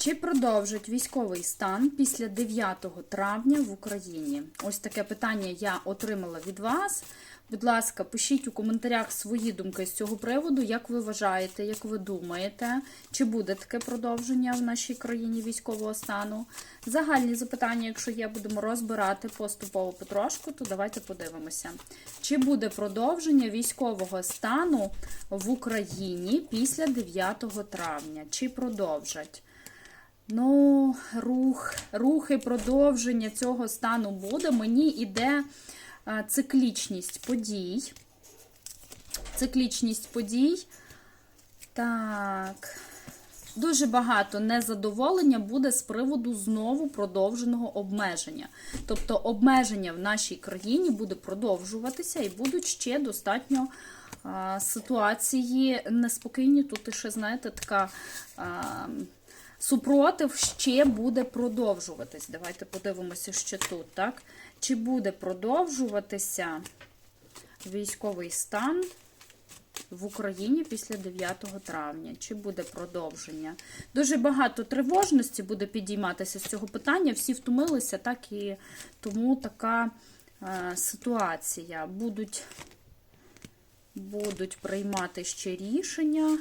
Чи продовжить військовий стан після 9 травня в Україні? Ось таке питання я отримала від вас. Будь ласка, пишіть у коментарях свої думки з цього приводу, як ви вважаєте, як ви думаєте, чи буде таке продовження в нашій країні військового стану. Загальні запитання, якщо є, будемо розбирати поступово потрошку, то давайте подивимося. Чи буде продовження військового стану в Україні після 9 травня? Чи продовжать? Ну, рух, рухи, продовження цього стану буде. Мені йде е, циклічність подій. Циклічність подій. Так. Дуже багато незадоволення буде з приводу знову продовженого обмеження. Тобто обмеження в нашій країні буде продовжуватися і будуть ще достатньо а, ситуації неспокійні. Тут ще, знаєте, така. А, супротив ще буде продовжуватись. Давайте подивимося, що тут, так? Чи буде продовжуватися військовий стан в Україні після 9 травня? Чи буде продовження? Дуже багато тривожності буде підійматися з цього питання. Всі втомилися, так і тому така е, ситуація. Будуть, будуть приймати ще рішення.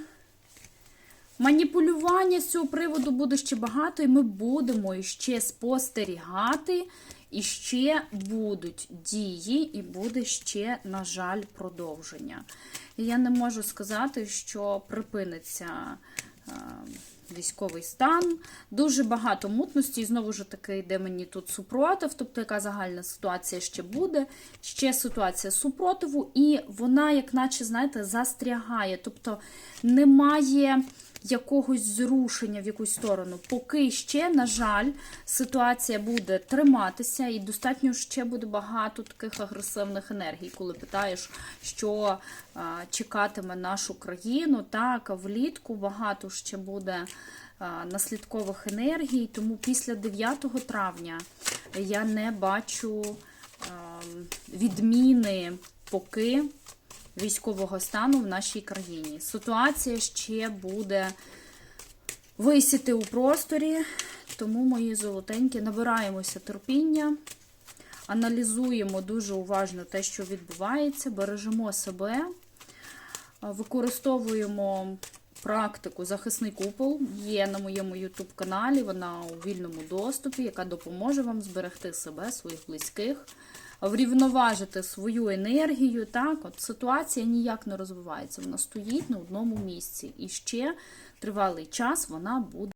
Маніпулювання з цього приводу буде ще багато, і ми будемо ще спостерігати, і ще будуть дії, і буде ще, на жаль, продовження. Я не можу сказати, що припиниться е, військовий стан. Дуже багато мутності, і знову ж таки йде мені тут супротив, тобто яка загальна ситуація ще буде, ще ситуація супротиву, і вона, як наче, знаєте, застрягає. Тобто немає якогось зрушення в якусь сторону. Поки ще, на жаль, ситуація буде триматися, і достатньо ще буде багато таких агресивних енергій, коли питаєш, що а, чекатиме нашу країну. Так, влітку багато ще буде наслідкових енергій, тому після 9 травня я не бачу відміни поки військового стану в нашій країні. Ситуація ще буде висіти у просторі, тому, мої золотенькі, набираємося терпіння, аналізуємо дуже уважно те, що відбувається, бережемо себе, використовуємо практику захисний купол. Є на моєму YouTube каналі, вона у вільному доступі, яка допоможе вам зберегти себе, своїх близьких врівноважити свою енергію. Так, от ситуація ніяк не розвивається. Вона стоїть на одному місці. І ще тривалий час вона буде.